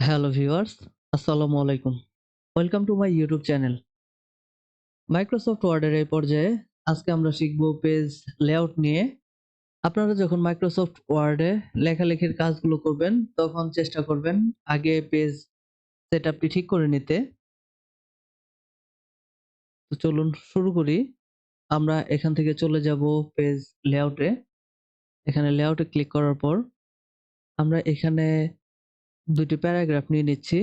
Hello viewers, আসসালামু আলাইকুম। Welcome to my YouTube channel Microsoft ওয়ার্ডের এই পর্যায়ে আজকে আমরা শিখব পেজ লেআউট নিয়ে। আপনারা যখন মাইক্রোসফট ওয়ার্ডে লেখালেখির কাজগুলো করবেন, তখন চেষ্টা করবেন আগে পেজ সেট আপটি ঠিক করে নিতে। তো চলুন শুরু করি। আমরা এখান থেকে চলে যাব পেজ লেআউটে এখানে লেআউটে ক্লিক করার পর আমরা এখানে দুটি প্যারাগ্রাফ নিয়ে নিচ্ছি,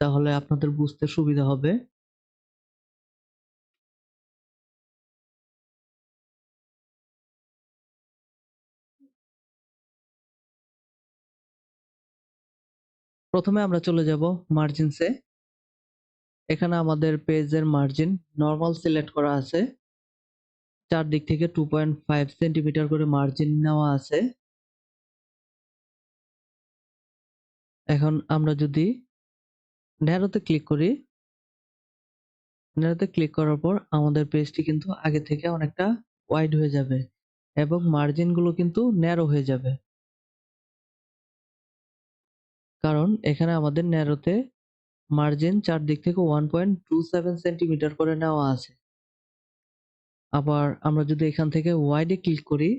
তাহলে আপনাদের বুঝতে সুবিধা হবে। প্রথমে আমরা চলে যাব মার্জিনসে এখানে আমাদের পেজের মার্জিন নর্মাল সিলেক্ট করা আছে। চারদিক থেকে টু পয়েন্ট ফাইভ সেন্টিমিটার করে মার্জিন নেওয়া আছে। এখন আমরা যদি ন্যারোতে ক্লিক করি ন্যারোতে ক্লিক করার পর আমাদের পেজটি কিন্তু আগে থেকে অনেকটা ওয়াইড হয়ে যাবে এবং মার্জিনগুলো কিন্তু ন্যারো হয়ে যাবে। কারণ এখানে আমাদের ন্যারোতে মার্জিন চারদিক থেকে one point two seven centimetre করে নেওয়া আছে। আবার আমরা যদি এখান থেকে ওয়াইডে ক্লিক করি,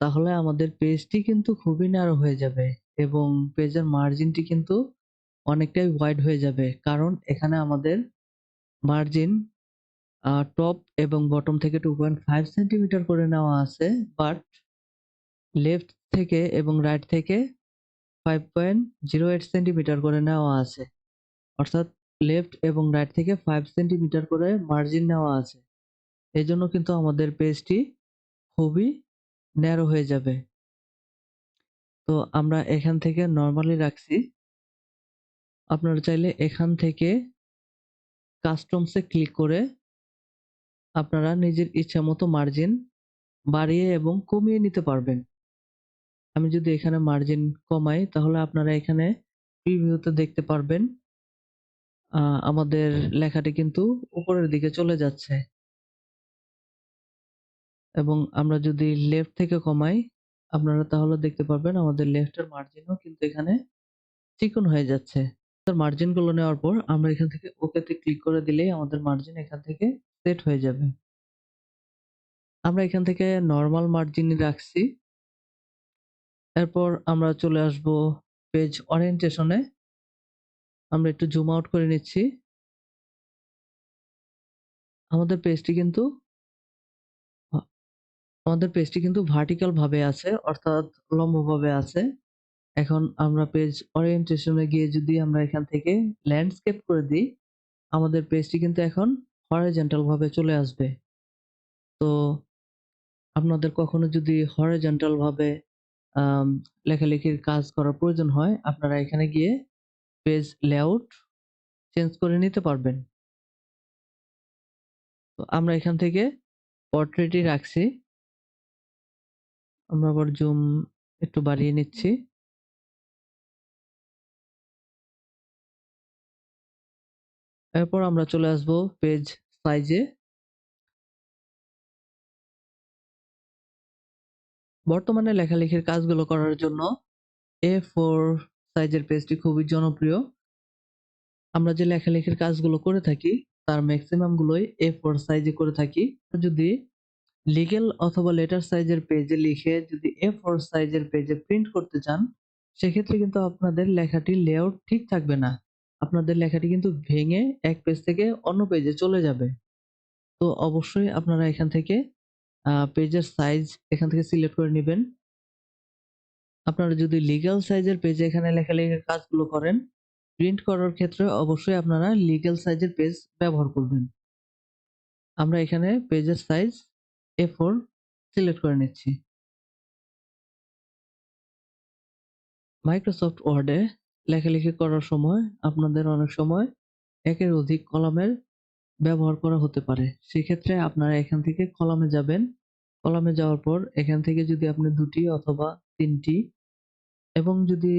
তাহলে আমাদের পেজটি কিন্তু খুবই ন্যারো হয়ে যাবে। এবং পেজের মার্জিনটি কিন্তু অনেকটাই ওয়াইড হয়ে যাবে। কারণ এখানে আমাদের মার্জিন টপ এবং বটম থেকে টু পয়েন্ট ফাইভ সেন্টিমিটার করে নেওয়া আছে বাট লেফট থেকে এবং রাইট থেকে five point zero eight centimetre করে নেওয়া আছে। অর্থাৎ লেফট এবং রাইট থেকে ফাইভ সেন্টিমিটার করে মার্জিন নেওয়া আছে। এই জন্য কিন্তু আমাদের পেজটি খুবই ন্যারো হয়ে যাবে। তো আমরা এখান থেকে নর্মালি রাখছি। আপনারা চাইলে এখান থেকে কাস্টমসে ক্লিক করে আপনারা নিজের ইচ্ছা মতো মার্জিন বাড়িয়ে এবং কমিয়ে নিতে পারবেন। আমি যদি এখানে মার্জিন কমাই, তাহলে আপনারা এখানে প্রিভিউতে দেখতে পারবেন আমাদের লেখাটি কিন্তু উপরের দিকে চলে যাচ্ছে। এবং আমরা যদি লেফট থেকে কমাই আপনারা তাহলে দেখতে পারবেন আমাদের লেফটের মার্জিনও কিন্তু এখানে চিকন হয়ে যাচ্ছে। মার্জিনগুলো নেওয়ার পর আমরা এখান থেকে ওকেতে ক্লিক করে দিলেই আমাদের মার্জিন এখান থেকে সেট হয়ে যাবে। আমরা এখান থেকে নর্মাল মার্জিন রাখছি। এরপর আমরা চলে আসব পেজ ওরিয়েন্টেশনে আমরা একটু জুম আউট করে নিচ্ছি। আমাদের পেজটি কিন্তু আমাদের পেজটি কিন্তু ভার্টিক্যাল ভাবে আছে, অর্থাৎ লম্বভাবে আছে। এখন আমরা পেজ ওরিয়েন্টেশনে গিয়ে যদি আমরা এখান থেকে ল্যান্ডস্কেপ করে দিই, আমাদের পেজটি কিন্তু এখন হরাইজন্টাল ভাবে চলে আসবে। তো আপনাদের কখনো যদি হরাইজন্টাল ভাবে লেখালেখির কাজ করার প্রয়োজন হয়, আপনারা এখানে গিয়ে পেজ লেআউট চেঞ্জ করে নিতে পারবেন। তো আমরা এখান থেকে পোর্ট্রেটই রাখছি। আমরা আবার জুম একটু বাড়িয়ে নিচ্ছি। এরপর আমরা চলে আসব পেজ সাইজে বর্তমানে লেখালেখির কাজগুলো করার জন্য এ ফোর সাইজের পেজটি খুবই জনপ্রিয়। আমরা যে লেখালেখির কাজগুলো করে থাকি তার ম্যাক্সিমামগুলোই এ ফোর সাইজে করে থাকি। যদি লিগেল অথবা লেটার সাইজের পেজে লিখে যদি এ ফোর সাইজের পেজে প্রিন্ট করতে চান, সেক্ষেত্রে কিন্তু আপনাদের লেখাটি লেআউট ঠিক থাকবে না। আপনাদের লেখাটি কিন্তু ভেঙে এক পেজ থেকে অন্য পেজে চলে যাবে। তো অবশ্যই আপনারা এখান থেকে পেজের সাইজ এখান থেকে সিলেক্ট করে নেবেন। আপনারা যদি লিগ্যাল সাইজের পেজে এখানে লেখালেখির কাজগুলো করেন প্রিন্ট করার ক্ষেত্রে অবশ্যই আপনারা লিগ্যাল সাইজের পেজ ব্যবহার করবেন। আমরা এখানে পেজের সাইজ এ ফোর সিলেক্ট করে নিচ্ছি। মাইক্রোসফট ওয়ার্ডে লেখালেখি করার সময় আপনাদের অনেক সময় একের অধিক কলামের ব্যবহার করা হতে পারে। সেক্ষেত্রে আপনারা এখান থেকে কলামে যাবেন। কলামে যাওয়ার পর এখান থেকে যদি আপনি দুটি অথবা তিনটি এবং যদি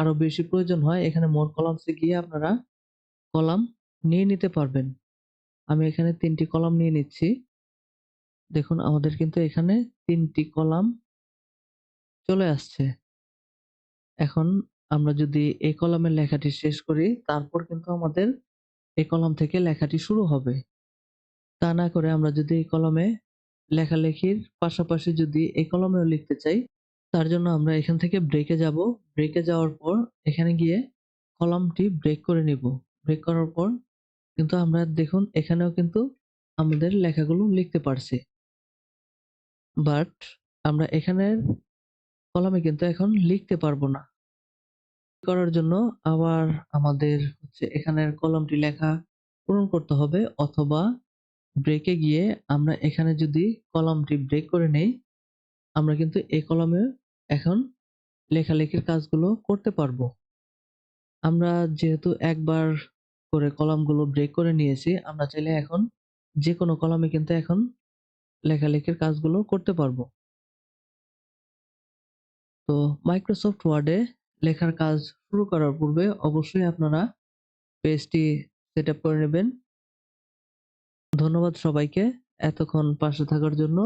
আরও বেশি প্রয়োজন হয়, এখানে মোর কলামসে গিয়ে আপনারা কলাম নিয়ে নিতে পারবেন। আমি এখানে তিনটি কলাম নিয়ে নিচ্ছি। দেখুন, আমাদের কিন্তু এখানে তিনটি কলাম চলে আসছে। এখন আমরা যদি এই কলামের লেখাটি শেষ করি, তারপর কিন্তু আমাদের এই কলাম থেকে লেখাটি শুরু হবে। তা না করে আমরা যদি এই কলমে লেখালেখির পাশাপাশি যদি এই কলমেও লিখতে চাই, তার জন্য আমরা এখান থেকে ব্রেকে যাব। ব্রেকে যাওয়ার পর এখানে গিয়ে কলামটি ব্রেক করে নিব। ব্রেক করার পর কিন্তু আমরা দেখুন, এখানেও কিন্তু আমাদের লেখাগুলো লিখতে পারছি। বাট আমরা এখানের কলমে কিন্তু এখন লিখতে পারব না। করার জন্য আবার আমাদের হচ্ছে এখানের কলমটি লেখা পূরণ করতে হবে অথবা ব্রেকে গিয়ে আমরা এখানে যদি কলমটি ব্রেক করে নেই, আমরা কিন্তু এই কলমে এখন লেখালেখির কাজগুলো করতে পারব। আমরা যেহেতু একবার করে কলামগুলো ব্রেক করে নিয়েছি, আমরা চাইলে এখন যে কোনো কলামে কিন্তু এখন লেখালেখির কাজগুলো করতে পারব। তো মাইক্রোসফট ওয়ার্ডে লেখার কাজ শুরু করার পূর্বে অবশ্যই আপনারা পেজটি সেট আপ করে নেবেন। ধন্যবাদ সবাইকে এতক্ষণ পাশে থাকার জন্য।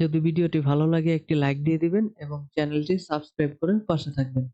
যদি ভিডিওটি ভালো লাগে একটি লাইক দিয়ে দিবেন এবং চ্যানেলটি সাবস্ক্রাইব করে পাশে থাকবেন।